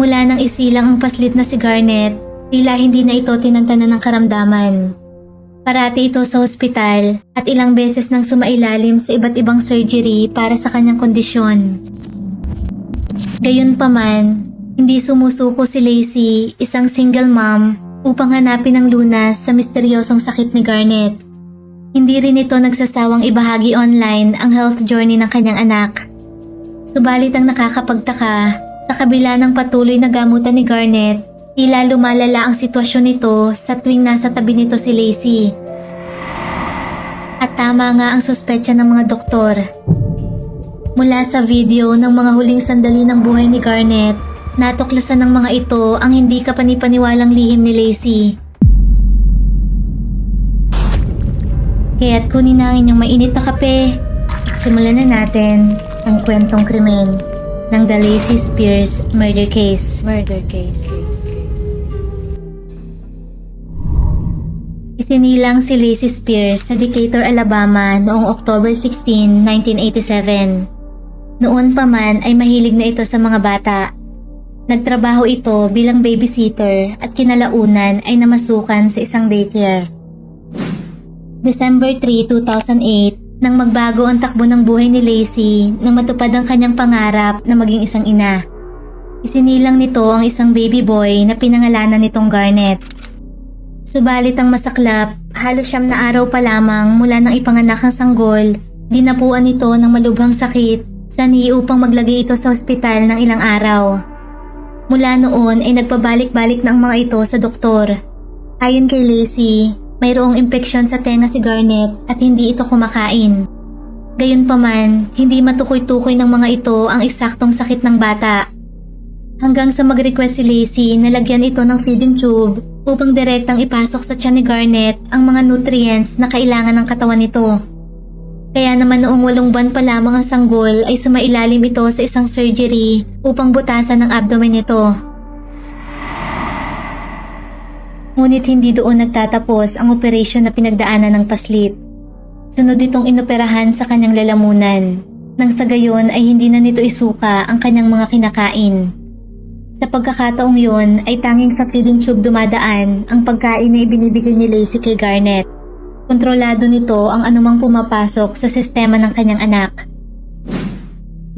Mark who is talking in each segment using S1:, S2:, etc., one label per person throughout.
S1: Mula nang isilang ang paslit na si Garnet, tila hindi na ito tinantanan ng karamdaman. Parati ito sa ospital at ilang beses nang sumailalim sa iba't ibang surgery para sa kanyang kondisyon. Gayunpaman, hindi sumusuko si Lacey, isang single mom, upang hanapin ang lunas sa misteryosong sakit ni Garnet. Hindi rin ito nagsasawang ibahagi online ang health journey ng kanyang anak. Subalit ang nakakapagtaka, sa kabila ng patuloy na gamutan ni Garnet, tila lumalala ang sitwasyon nito sa tuwing nasa tabi nito si Lacey. At tama nga ang suspetsya ng mga doktor. Mula sa video ng mga huling sandali ng buhay ni Garnet, natuklasan ng mga ito ang hindi kapanipaniwalang lihim ni Lacey. Kaya't kunin na ang inyong mainit na kape at simulan na natin ang kwentong krimen ng The Lacey Spears Murder Case. Murder Case. Isinilang si Lacey Spears sa Decatur, Alabama noong October 16, 1987. Noon pa man ay mahilig na ito sa mga bata. Nagtrabaho ito bilang babysitter at kinalaunan ay namasukan sa isang daycare. December 3, 2008, nang magbago ang takbo ng buhay ni Lacey nang matupad ang kanyang pangarap na maging isang ina. Isinilang nito ang isang baby boy na pinangalanan nitong Garnet. Subalit ang masaklap, halos siyam na araw pa lamang mula nang ipanganak ang sanggol, dinapuan ito ng malubhang sakit sa ni upang maglagay ito sa ospital ng ilang araw. Mula noon ay nagpabalik-balik na ang mga ito sa doktor. Ayon kay Lacey, mayroong impeksyon sa tenga si Garnet at hindi ito kumakain. Gayunpaman, hindi matukoy-tukoy ng mga ito ang eksaktong sakit ng bata. Hanggang sa mag-request si Lacey na lagyan ito ng feeding tube upang direktang ipasok sa tiyan ni Garnet ang mga nutrients na kailangan ng katawan nito. Kaya naman noong walong buwan pa lamang ang sanggol ay sumailalim ito sa isang surgery upang butasan ang abdomen nito. Ngunit hindi doon nagtatapos ang operasyon na pinagdaanan ng paslit. Sunod itong inoperahan sa kanyang lalamunan. Nang sa gayon ay hindi na nito isuka ang kanyang mga kinakain. Sa pagkakataong yon ay tanging sa feeding tube dumadaan ang pagkain na ibinibigay ni Lacey kay Garnet. Kontrolado nito ang anumang pumapasok sa sistema ng kanyang anak.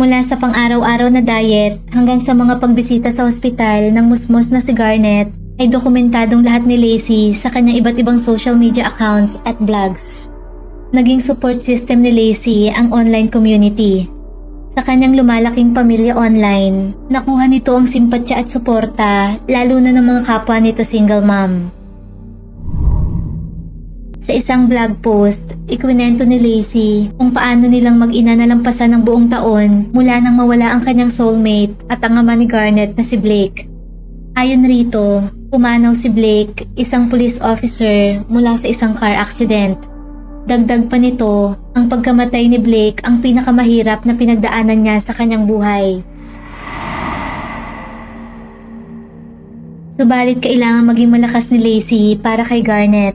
S1: Mula sa pang-araw-araw na diet hanggang sa mga pagbisita sa ospital ng musmos na si Garnet ay dokumentadong lahat ni Lacey sa kanyang iba't ibang social media accounts at blogs. Naging support system ni Lacey ang online community. Sa kanyang lumalaking pamilya online, nakuha nito ang simpatya at suporta lalo na ng mga kapwa nito single mom. Sa isang blog post, ikwinento ni Lacey kung paano nilang mag-ina nalampasan ng buong taon mula nang mawala ang kanyang soulmate at ang ama ni Garnet na si Blake. Ayon rito, pumanaw si Blake, isang police officer mula sa isang car accident. Dagdag pa nito, ang pagkamatay ni Blake ang pinakamahirap na pinagdaanan niya sa kanyang buhay. Subalit kailangan maging malakas ni Lacey para kay Garnet.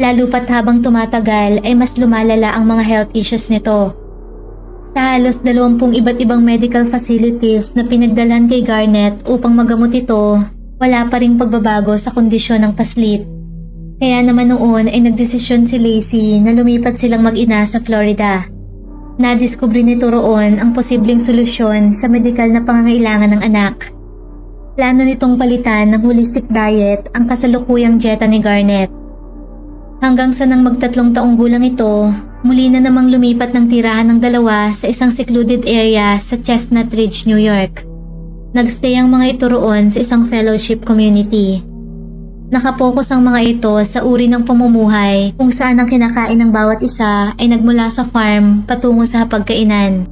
S1: Lalo pat habang tumatagal ay mas lumalala ang mga health issues nito. Sa halos dalawampung iba't ibang medical facilities na pinagdalhan kay Garnet upang magamot ito, wala pa ring pagbabago sa kondisyon ng paslit. Kaya naman noon ay nagdesisyon si Lacey na lumipat silang mag-ina sa Florida. Nadiskubre nito roon ang posibleng solusyon sa medikal na pangangailangan ng anak. Plano nitong palitan ng holistic diet ang kasalukuyang dieta ni Garnet. Hanggang sa nang magtatlong taong gulang ito, muli na namang lumipat ng tirahan ng dalawa sa isang secluded area sa Chestnut Ridge, New York. Nagstay ang mga ito roon sa isang fellowship community. Nakapokus ang mga ito sa uri ng pamumuhay kung saan ang kinakain ng bawat isa ay nagmula sa farm patungo sa hapagkainan.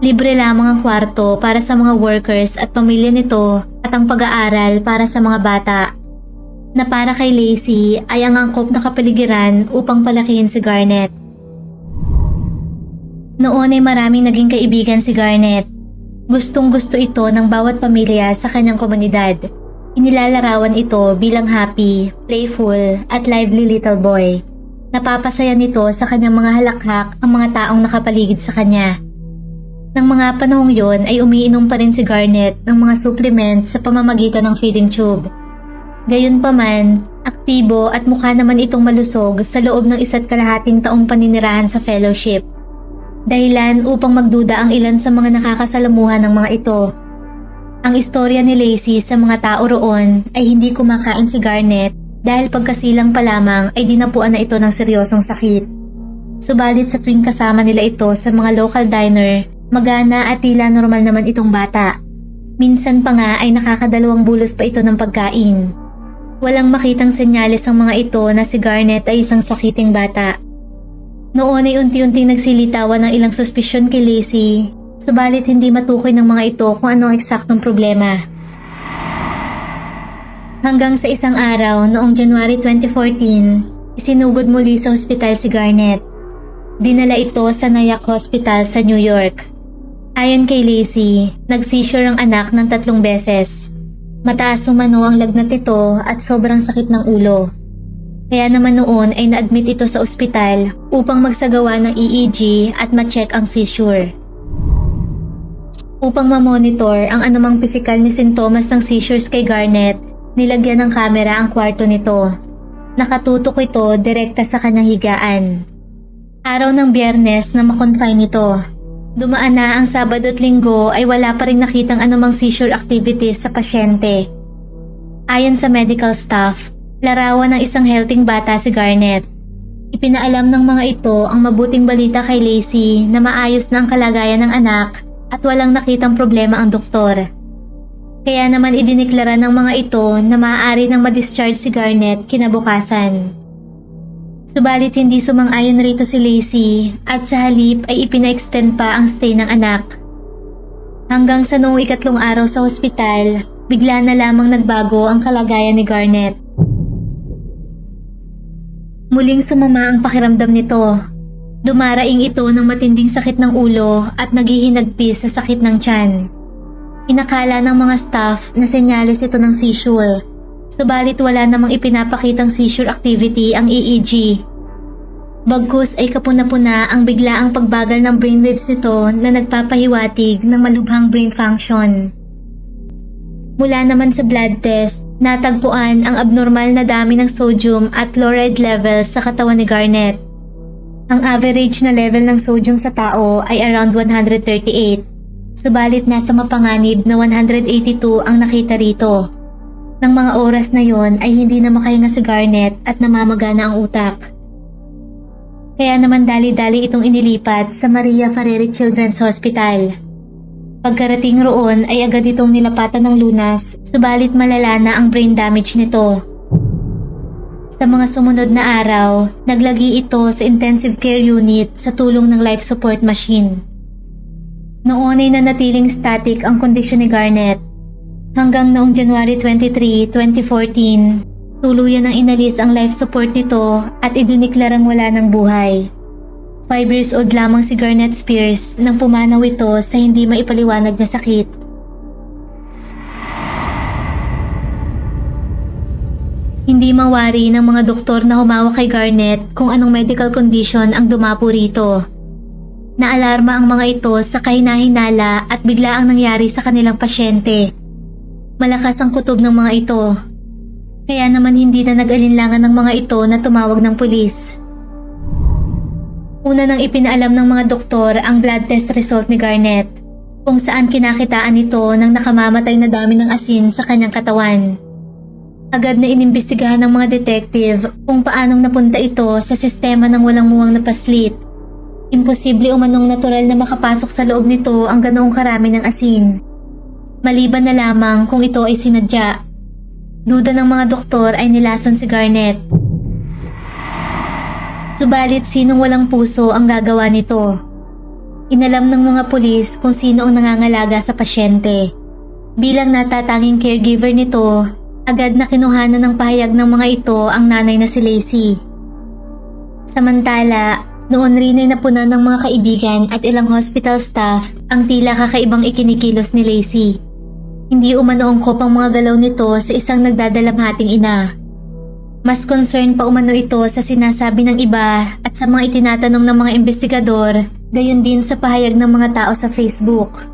S1: Libre lamang ang kwarto para sa mga workers at pamilya nito at ang pag-aaral para sa mga bata. Na para kay Lacey ay ang angkop na kapaligiran upang palakihin si Garnet. Noon ay maraming naging kaibigan si Garnet. Gustong gusto ito ng bawat pamilya sa kanyang komunidad. Inilalarawan ito bilang happy, playful, at lively little boy. Napapasaya nito sa kanyang mga halakhak ang mga taong nakapaligid sa kanya. Nang mga panahong yon ay umiinom pa rin si Garnet ng mga supplement sa pamamagitan ng feeding tube. Gayunpaman, aktibo at mukha naman itong malusog sa loob ng isa't kalahating taong paninirahan sa fellowship. Dahilan upang magduda ang ilan sa mga nakakasalamuhan ng mga ito. Ang istorya ni Lacey sa mga tao roon ay hindi kumakain si Garnet dahil pagkasilang pa lamang ay dinapuan na ito ng seryosong sakit. Subalit sa tuwing kasama nila ito sa mga local diner, magana at tila normal naman itong bata. Minsan pa nga ay nakakadalawang bulos pa ito ng pagkain. Walang makitang senyales ang mga ito na si Garnet ay isang sakiting bata. Noon ay unti-unting nagsilitawan ng ilang suspisyon kay Lacey, subalit hindi matukoy ng mga ito kung ano ang eksaktong problema. Hanggang sa isang araw noong January 2014, isinugod muli sa ospital si Garnet. Dinala ito sa Nyack Hospital sa New York. Ayon kay Lacey, nag-seizure ang anak ng tatlong beses. Mataas umano ang lagnat nito at sobrang sakit ng ulo. Kaya naman noon ay na-admit ito sa ospital upang magsagawa ng EEG at ma-check ang seizure. Upang ma-monitor ang anumang pisikal ni sintomas ng seizures kay Garnet, nilagyan ng kamera ang kwarto nito. Nakatutok ito direkta sa kanyang higaan. Araw ng biyernes na makonfine ito. Dumaan na ang Sabado at Linggo ay wala pa rin nakitang anumang seizure activities sa pasyente. Ayon sa medical staff, larawan ng isang healthy bata si Garnet. Ipinaalam ng mga ito ang mabuting balita kay Lacey na maayos na ang kalagayan ng anak at walang nakitang problema ang doktor. Kaya naman idiniklara ng mga ito na maaari nang ma-discharge si Garnet kinabukasan. Subalit hindi sumang-ayon rito si Lacey at sa halip ay ipina-extend pa ang stay ng anak. Hanggang sa noong ikatlong araw sa hospital, bigla na lamang nagbago ang kalagayan ni Garnet. Muling sumama ang pakiramdam nito. Dumaraing ito ng matinding sakit ng ulo at naghihinagpis sa sakit ng tiyan. Inakala ng mga staff na senyales ito ng seizure Subalit wala namang ipinapakitang seizure activity ang EEG. Bagkus ay kapuna-puna ang biglaang pagbagal ng brainwaves nito na nagpapahiwatig ng malubhang brain function. Mula naman sa blood test, natagpuan ang abnormal na dami ng sodium at chloride levels sa katawan ni Garnet. Ang average na level ng sodium sa tao ay around 138, subalit nasa mapanganib na 182 ang nakita rito. Nang mga oras na yon ay hindi na makahinga si Garnet at namamaga na ang utak. Kaya naman dali-dali itong inilipat sa Maria Fareri Children's Hospital. Pagkarating roon ay agad itong nilapatan ng lunas, subalit malala na ang brain damage nito. Sa mga sumunod na araw, naglagi ito sa intensive care unit sa tulong ng life support machine. Noon ay nanatiling static ang kondisyon ni Garnet Hanggang noong January 23, 2014, tuluyan ang inalis ang life support nito at idiniklarang wala ng buhay. 5 years old lamang si Garnet Spears nang pumanaw ito sa hindi maipaliwanag na sakit. Hindi mawari ng mga doktor na humawak kay Garnet kung anong medical condition ang dumapo rito. Naalarma ang mga ito sa kahinahinala at bigla ang nangyari sa kanilang pasyente. Malakas ang kutob ng mga ito. Kaya naman hindi na nag-alinlangan ng mga ito na tumawag ng pulis. Una nang ipinaalam ng mga doktor ang blood test result ni Garnet kung saan kinakitaan ito ng nakamamatay na dami ng asin sa kanyang katawan. Agad na inimbestigahan ng mga detective kung paanong napunta ito sa sistema ng walang muwang na paslit. Imposible umanong natural na makapasok sa loob nito ang ganoong karami ng asin. Maliban na lamang kung ito ay sinadya. Duda ng mga doktor ay nilason si Garnet. Subalit sinong walang puso ang gagawa nito. Inalam ng mga pulis kung sino ang nangangalaga sa pasyente. Bilang natatanging caregiver nito, agad na kinuhanan ng pahayag ng mga ito ang nanay na si Lacey. Samantala, noon rin ay napunan ng mga kaibigan at ilang hospital staff ang tila kakaibang ikinikilos ni Lacey. Hindi umano ang mga galaw nito sa isang nagdadalamhating ina. Mas concern pa umano ito sa sinasabi ng iba at sa mga itinatanong ng mga investigador gayon din sa pahayag ng mga tao sa Facebook.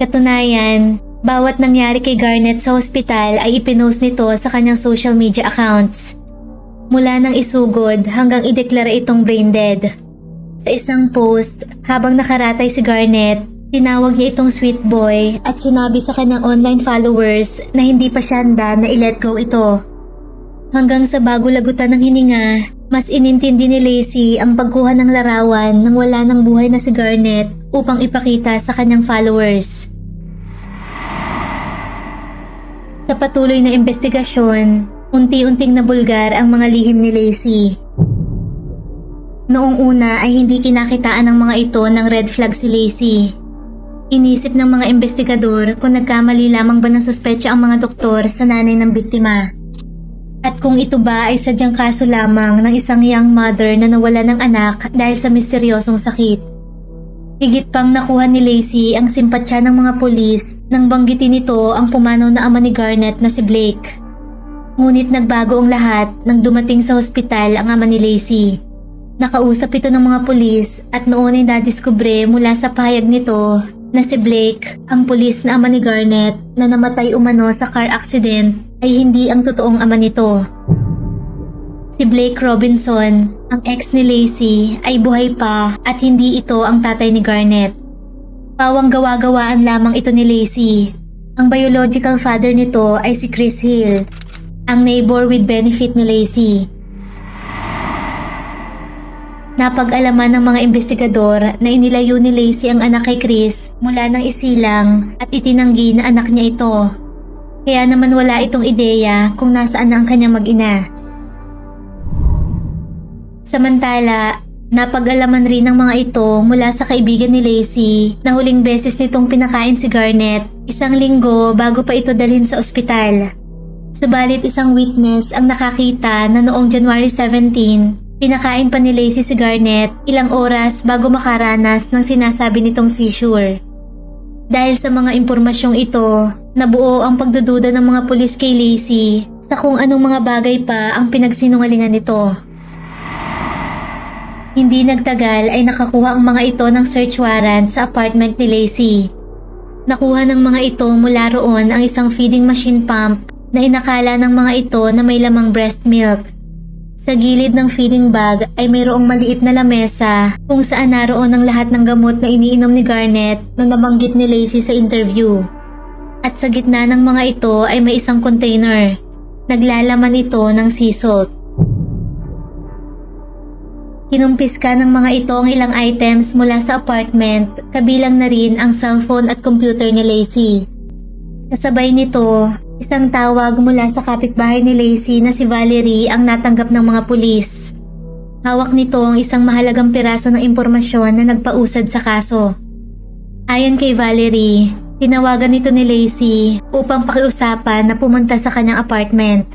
S1: Katunayan, bawat nangyari kay Garnet sa ospital ay ipinost nito sa kanyang social media accounts. Mula nang isugod hanggang ideklara itong brain dead. Sa isang post, habang nakaratay si Garnet, tinawag niya itong sweet boy at sinabi sa kanyang online followers na hindi pa siya handa na i-let go ito. Hanggang sa bago lagutan ng hininga, mas inintindi ni Lacey ang pagkuha ng larawan nang wala ng buhay na si Garnet upang ipakita sa kanyang followers. Sa patuloy na investigasyon, unti-unting nabulgar ang mga lihim ni Lacey. Noong una ay hindi kinakitaan ng mga ito ng red flag si Lacey. Inisip ng mga investigador kung nagkamali lamang ba ng suspetsa ang mga doktor sa nanay ng biktima. At kung ito ba ay sadyang kaso lamang ng isang young mother na nawala ng anak dahil sa misteryosong sakit. Higit pang nakuha ni Lacey ang simpatsya ng mga pulis nang banggitin nito ang pumanaw na ama ni Garnet na si Blake. Ngunit nagbago ang lahat nang dumating sa hospital ang ama ni Lacey. Nakausap ito ng mga pulis at noon ay nadiskubre mula sa pahayag nito na si Blake, ang pulis na ama ni Garnet na namatay umano sa car accident ay hindi ang totoong ama nito. Si Blake Robinson, ang ex ni Lacey, ay buhay pa at hindi ito ang tatay ni Garnet. Pawang gawa-gawaan lamang ito ni Lacey. Ang biological father nito ay si Chris Hill, ang neighbor with benefit ni Lacey. Napag-alaman ng mga investigador na inilayo ni Lacey ang anak kay Chris mula ng isilang at itinanggi na anak niya ito. Kaya naman wala itong ideya kung nasaan na ang kanyang mag-ina. Samantala, napag-alaman rin ng mga ito mula sa kaibigan ni Lacey na huling beses nitong pinakain si Garnet isang linggo bago pa ito dalhin sa ospital. Subalit isang witness ang nakakita na noong January 17, pinakain pa ni Lacey si Garnet ilang oras bago makaranas ng sinasabi nitong seizure. Dahil sa mga impormasyong ito, nabuo ang pagdududa ng mga pulis kay Lacey sa kung anong mga bagay pa ang pinagsinungalingan nito. Hindi nagtagal ay nakakuha ang mga ito ng search warrant sa apartment ni Lacey. Nakuha ng mga ito mula roon ang isang feeding machine pump na inakala ng mga ito na may lamang breast milk. Sa gilid ng feeding bag ay mayroong maliit na lamesa kung saan naroon ang lahat ng gamot na iniinom ni Garnet na nabanggit ni Lacey sa interview. At sa gitna ng mga ito ay may isang container. Naglalaman ito ng sea salt. Kinumpiska ng mga ito ang ilang items mula sa apartment, kabilang na rin ang cellphone at computer ni Lacey. Kasabay nito, isang tawag mula sa kapitbahay ni Lacey na si Valerie ang natanggap ng mga pulis. Hawak nito ang isang mahalagang piraso ng impormasyon na nagpausad sa kaso. Ayon kay Valerie, tinawagan nito ni Lacey upang pakiusapan na pumunta sa kanyang apartment.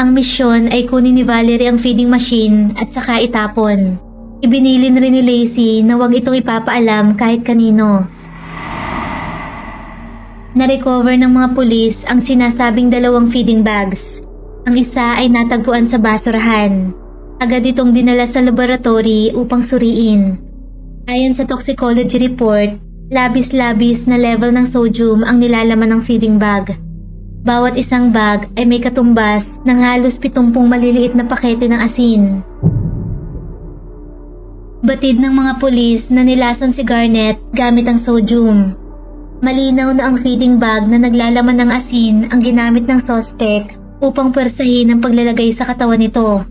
S1: Ang misyon ay kunin ni Valerie ang feeding machine at saka itapon. Ibinilin rin ni Lacey na huwag itong ipapaalam kahit kanino. Na-recover ng mga pulis ang sinasabing dalawang feeding bags. Ang isa ay natagpuan sa basurahan. Agad itong dinala sa laboratory upang suriin. Ayon sa toxicology report, labis-labis na level ng sodium ang nilalaman ng feeding bag. Bawat isang bag ay may katumbas ng halos 70 maliliit na pakete ng asin. Batid ng mga pulis na nilason si Garnet gamit ang sodium. Malinaw na ang feeding bag na naglalaman ng asin ang ginamit ng sospek upang pwersahin ang paglalagay sa katawan nito.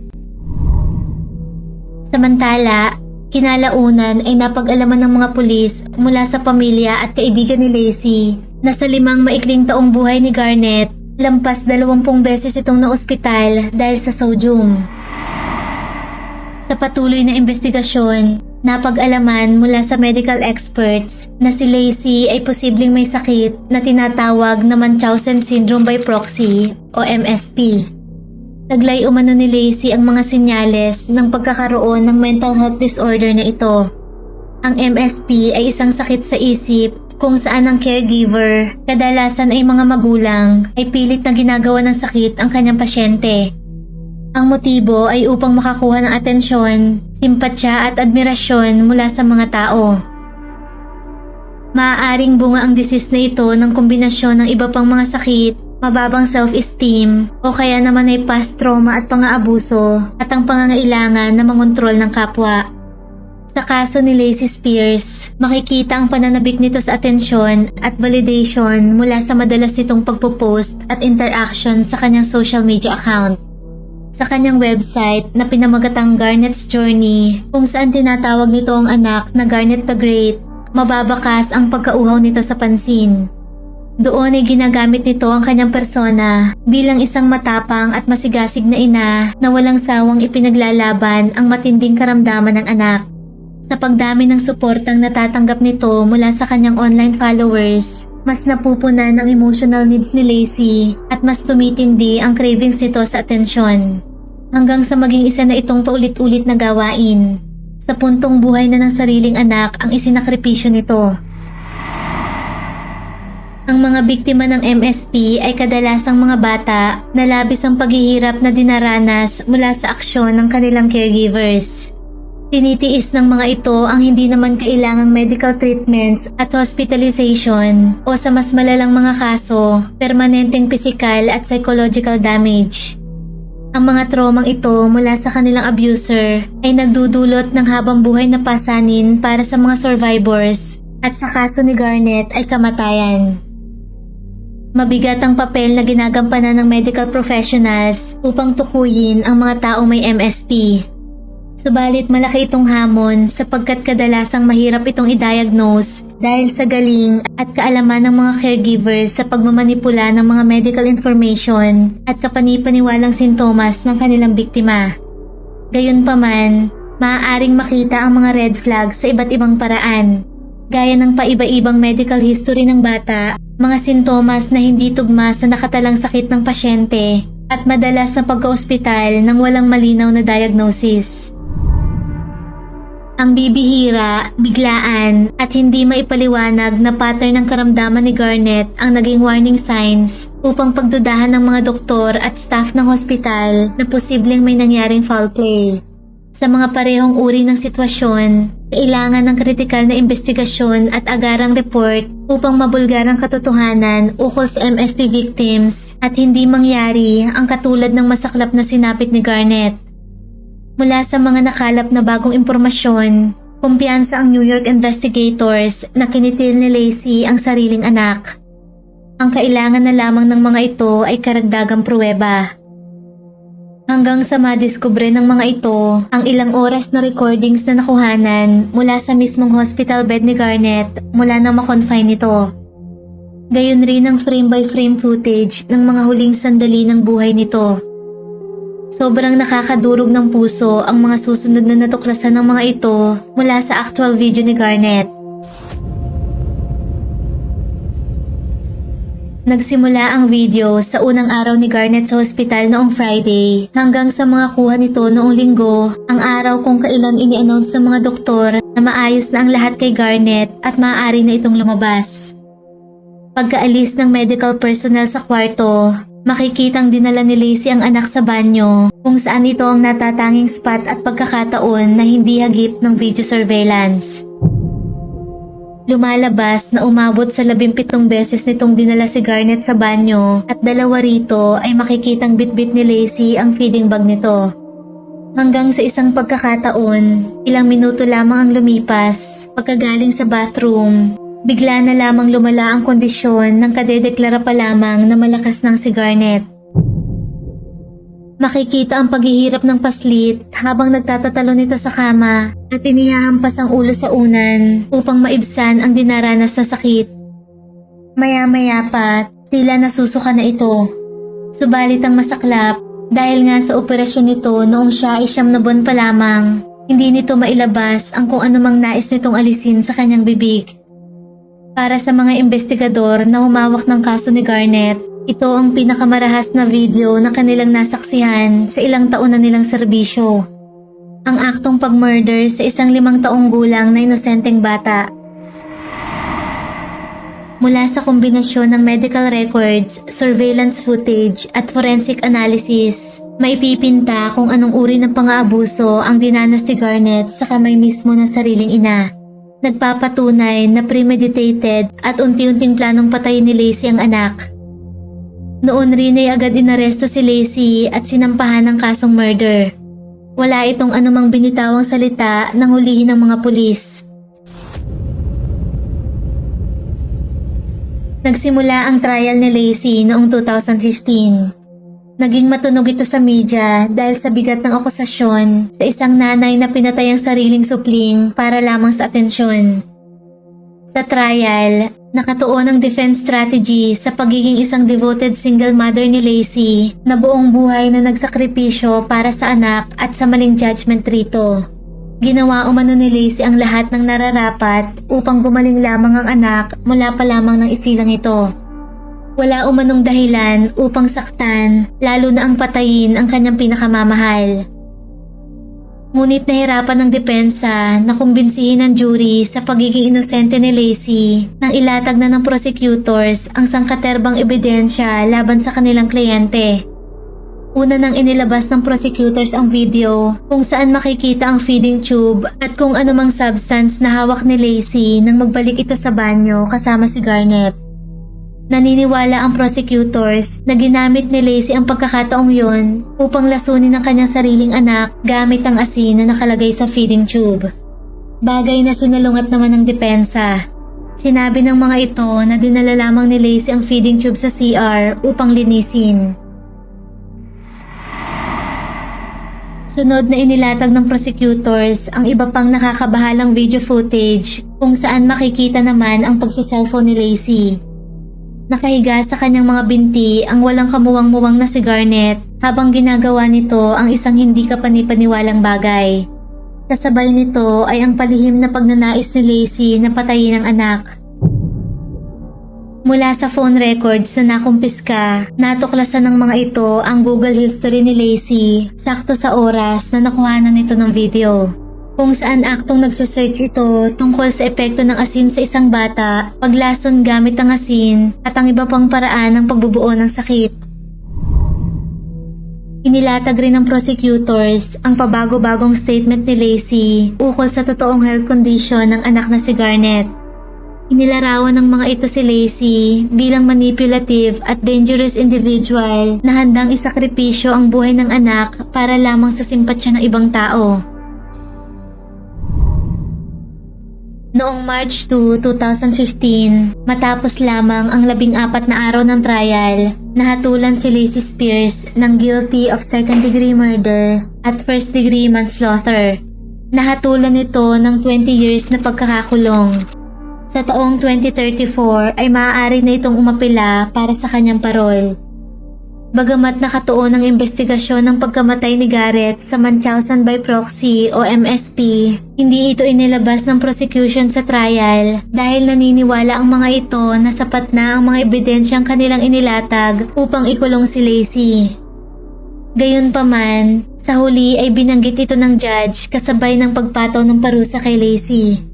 S1: Samantala, kinalaunan ay napag-alaman ng mga pulis mula sa pamilya at kaibigan ni Lacey na sa limang maikling taong buhay ni Garnet, lampas dalawampung beses itong naospital dahil sa sodium. Sa patuloy na investigasyon, napag-alaman mula sa medical experts na si Lacey ay posibleng may sakit na tinatawag na Munchausen Syndrome by Proxy o MSP. Naglay umano ni Lacey ang mga sinyales ng pagkakaroon ng mental health disorder na ito. Ang MSP ay isang sakit sa isip kung saan ang caregiver, kadalasan ay mga magulang, ay pilit na ginagawa ng sakit ang kanyang pasyente. Ang motibo ay upang makakuha ng atensyon, simpatsya at admirasyon mula sa mga tao. Maaaring bunga ang disease na ito ng kombinasyon ng iba pang mga sakit, mababang self-esteem, o kaya naman ay past trauma at pang-aabuso at ang pangangailangan na mangontrol ng kapwa. Sa kaso ni Lacey Spears, makikita ang pananabik nito sa atensyon at validation mula sa madalas nitong pagpo-post at interaction sa kanyang social media account. Sa kanyang website na pinamagatang Garnet's Journey, kung saan tinatawag nito ang anak na Garnet the Great, mababakas ang pagkauhaw nito sa pansin. Doon ay ginagamit nito ang kanyang persona bilang isang matapang at masigasig na ina na walang sawang ipinaglalaban ang matinding karamdaman ng anak. Sa pagdami ng suportang natatanggap nito mula sa kanyang online followers, mas napupunan ang emotional needs ni Lacey at mas tumitindi ang cravings nito sa atensyon. Hanggang sa maging isa na itong paulit-ulit na gawain. Sa puntong buhay na ng sariling anak ang isinakripisyo nito. Ang mga biktima ng MSP ay kadalasang mga bata na labis ang paghihirap na dinaranas mula sa aksyon ng kanilang caregivers. Tinitiis ng mga ito ang hindi naman kailangang medical treatments at hospitalization o sa mas malalang mga kaso, permanenteng physical at psychological damage. Ang mga traumang ito mula sa kanilang abuser ay nagdudulot ng habang buhay na pasanin para sa mga survivors at sa kaso ni Garnet ay kamatayan. Mabigat ang papel na ginagampanan ng medical professionals upang tukuyin ang mga taong may MSP. Subalit malaki itong hamon sapagkat kadalasang mahirap itong i-diagnose dahil sa galing at kaalaman ng mga caregivers sa pagmamanipula ng mga medical information at kapanipaniwalang sintomas ng kanilang biktima. Gayunpaman, maaaring makita ang mga red flags sa iba't ibang paraan, gaya ng paiba-ibang medical history ng bata, mga sintomas na hindi tugma sa nakatalang sakit ng pasyente, at madalas na pagka-ospital ng walang malinaw na diagnosis. Ang bibihira, biglaan, at hindi maipaliwanag na pattern ng karamdaman ni Garnet ang naging warning signs upang pagdudahan ng mga doktor at staff ng hospital na posibleng may nangyaring foul play. Sa mga parehong uri ng sitwasyon, kailangan ng kritikal na investigasyon at agarang report upang mabulgar ang katotohanan ukol sa MSP victims at hindi mangyari ang katulad ng masaklap na sinapit ni Garnet. Mula sa mga nakalap na bagong impormasyon, kumpiyansa ang New York investigators na kinitil ni Lacey ang sariling anak. Ang kailangan na lamang ng mga ito ay karagdagang pruweba. Hanggang sa madiskubre ng mga ito ang ilang oras na recordings na nakuhanan mula sa mismong hospital bed ni Garnet mula nang makonfine nito. Gayon rin ang frame by frame footage ng mga huling sandali ng buhay nito. Sobrang nakakadurog ng puso ang mga susunod na natuklasan ng mga ito mula sa actual video ni Garnet. Nagsimula ang video sa unang araw ni Garnet sa ospital noong Friday hanggang sa mga kuha nito noong linggo, ang araw kung kailan ini-announce sa mga doktor na maayos na ang lahat kay Garnet at maaari na itong lumabas. Pagkaalis ng medical personnel sa kwarto, Makikitang dinala ni Lacey ang anak sa banyo kung saan ito ang natatanging spot at pagkakataon na hindi hagip ng video surveillance. Lumalabas na umabot sa labimpitong beses nitong dinala si Garnet sa banyo at dalawa rito ay makikitang bitbit ni Lacey ang feeding bag nito. Hanggang sa isang pagkakataon, ilang minuto lamang ang lumipas pagkagaling sa bathroom Bigla na lamang lumala ang kondisyon ng kadedeklara pa lamang na malakas ng si Garnet. Makikita ang paghihirap ng paslit habang nagtatatalo nito sa kama at inihahampas ang ulo sa unan upang maibsan ang dinaranas na sakit. Maya-maya pa, tila nasusuka na ito. Subalit ang masaklap dahil nga sa operasyon nito noong siya ay siyam na buwan pa lamang, hindi nito mailabas ang kung anumang nais nitong alisin sa kanyang bibig. Para sa mga investigador na humawak ng kaso ni Garnet, ito ang pinakamarahas na video na kanilang nasaksihan sa ilang taon na nilang serbisyo. Ang aktong pag-murder sa isang limang taong gulang na inosenteng bata. Mula sa kombinasyon ng medical records, surveillance footage at forensic analysis, Maipipinta kung anong uri ng pang-aabuso ang dinanas ni Garnet sa kamay mismo ng sariling ina. Nagpapatunay na premeditated at unti-unting planong patayin ni Lacey ang anak. Noon rin ay agad inaresto si Lacey at sinampahan ng kasong murder. Wala itong anumang binitawang salita nang hulihin ng mga pulis. Nagsimula ang trial ni Lacey noong 2015. Naging matunog ito sa media dahil sa bigat ng akusasyon sa isang nanay na pinatay ang sariling supling para lamang sa atensyon. Sa trial, nakatuon ang defense strategy sa pagiging isang devoted single mother ni Lacey na buong buhay na nagsakripisyo para sa anak at sa maling judgment rito. Ginawa umano ni Lacey ang lahat ng nararapat upang gumaling lamang ang anak mula pa lamang ng isilang ito. Wala umanong dahilan upang saktan, lalo na ang patayin ang kanyang pinakamamahal. Ngunit nahirapan ng depensa na kumbinsihin ng jury sa pagiging inosente ni Lacey nang ilatag na ng prosecutors ang sangkaterbang ebidensya laban sa kanilang kliyente. Una nang inilabas ng prosecutors ang video kung saan makikita ang feeding tube at kung anumang substance na hawak ni Lacey nang magbalik ito sa banyo kasama si Garnet. Naniniwala ang prosecutors na ginamit ni Lacey ang pagkakataong yon upang lasunin ang kanyang sariling anak gamit ang asin na nakalagay sa feeding tube. Bagay na sinalungat naman ng depensa. Sinabi ng mga ito na dinala lamang ni Lacey ang feeding tube sa CR upang linisin. Sunod na inilatag ng prosecutors ang iba pang nakakabahalang video footage kung saan makikita naman ang pagsiselfone ni Lacey. Nakahiga sa kanyang mga binti ang walang kamuwang-muwang na si Garnet habang ginagawa nito ang isang hindi kapanipaniwalang bagay. Kasabay nito ay ang palihim na pagnanais ni Lacey na patayin ang anak. Mula sa phone records na nakumpiska, natuklasan ng mga ito ang Google history ni Lacey sakto sa oras na nakuhanan nito ng video kung saan aktong nagsasearch ito tungkol sa epekto ng asin sa isang bata, paglason gamit ang asin, at ang iba pang paraan ng pagbubuo ng sakit. Inilatag rin ng prosecutors ang pabago-bagong statement ni Lacey ukol sa totoong health condition ng anak na si Garnet. Inilarawan ng mga ito si Lacey bilang manipulative at dangerous individual na handang isakripisyo ang buhay ng anak para lamang sa simpatsya ng ibang tao. Noong March 2, 2015, matapos lamang ang labing apat na araw ng trial, nahatulan si Lacey Spears ng guilty of second-degree murder at first-degree manslaughter. Nahatulan ito ng 20 years na pagkakakulong. Sa taong 2034 ay maaari na itong umapila para sa kanyang parol. Bagamat nakatuon ang investigasyon ng pagkamatay ni Garrett sa Munchausen by proxy o MSP, hindi ito inilabas ng prosecution sa trial dahil naniniwala ang mga ito na sapat na ang mga ebidensyang kanilang inilatag upang ikulong si Lacey. Gayunpaman, sa huli ay binanggit ito ng judge kasabay ng pagpataw ng parusa kay Lacey.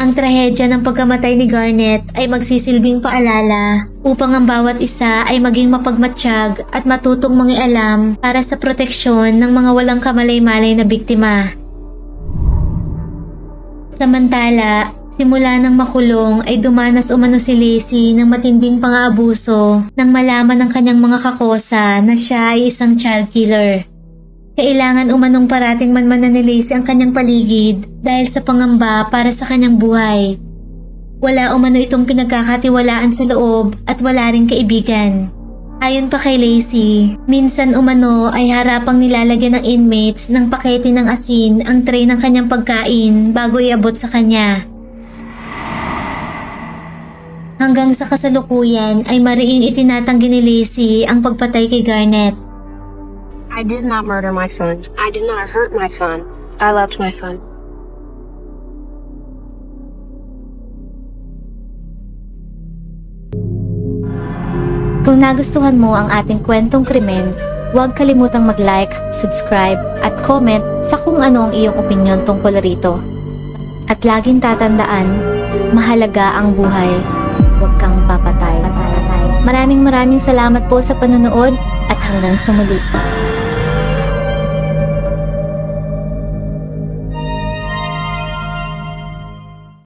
S1: Ang trahedya ng pagkamatay ni Garnet ay magsisilbing paalala upang ang bawat isa ay maging mapagmatsyag at matutong mangialam para sa proteksyon ng mga walang kamalay-malay na biktima. Samantala, simula ng makulong ay dumanas umano si Lacey ng matinding pang-aabuso nang malaman ng kanyang mga kakosa na siya ay isang child killer. Kailangan umanong parating ni Lacey ang kanyang paligid dahil sa pangamba para sa kanyang buhay. Wala umano itong pinagkakatiwalaan sa loob at wala ring kaibigan. Ayon pa kay Lacey, minsan umano ay harapang nilalagyan ng inmates ng pakete ng asin ang tray ng kanyang pagkain bago iabot sa kanya. Hanggang sa kasalukuyan ay mariing itinatanggi ni Lacey ang pagpatay kay Garnet.
S2: I did not murder my son. I did not hurt my son. I loved my son.
S1: Kung nagustuhan mo ang ating kwentong krimen, huwag kalimutang mag-like, subscribe, at comment sa kung ano ang iyong opinion tungkol rito. At laging tatandaan, mahalaga ang buhay. Huwag kang papatay. Maraming maraming salamat po sa panonood at hanggang sa muli.